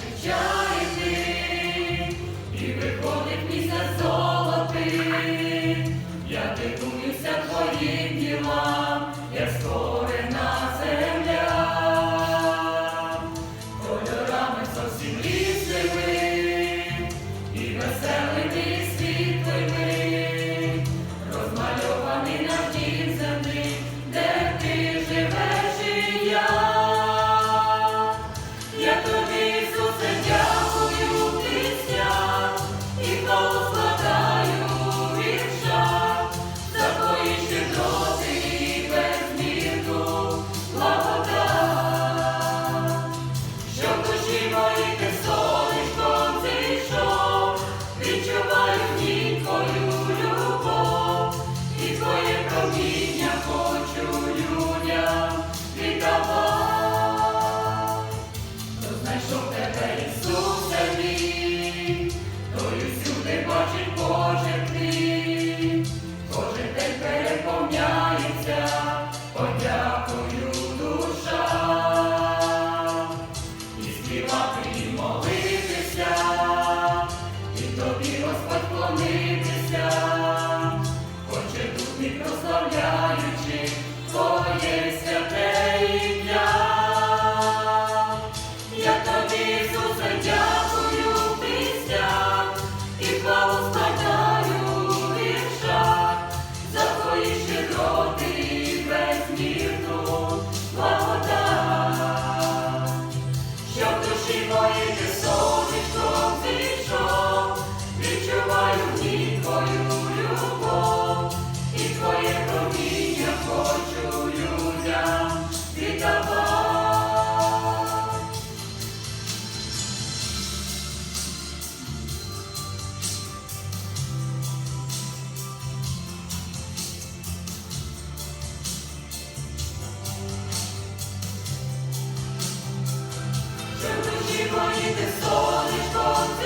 життя і виходить місяць золотий, я дивуюся твоїм ділам. Shimon прославляють.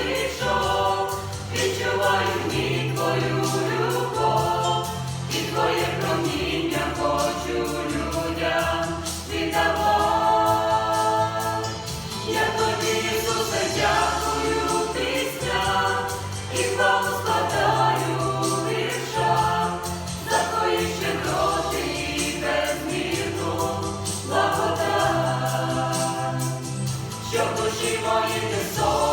пішов, ні твою любов, і твоє проміння хочу людям віддавав. Тобі, Ісусе, дякую пісня і хвалу складаю за твої щедроти і безмірну благодать, що душі мої не сон.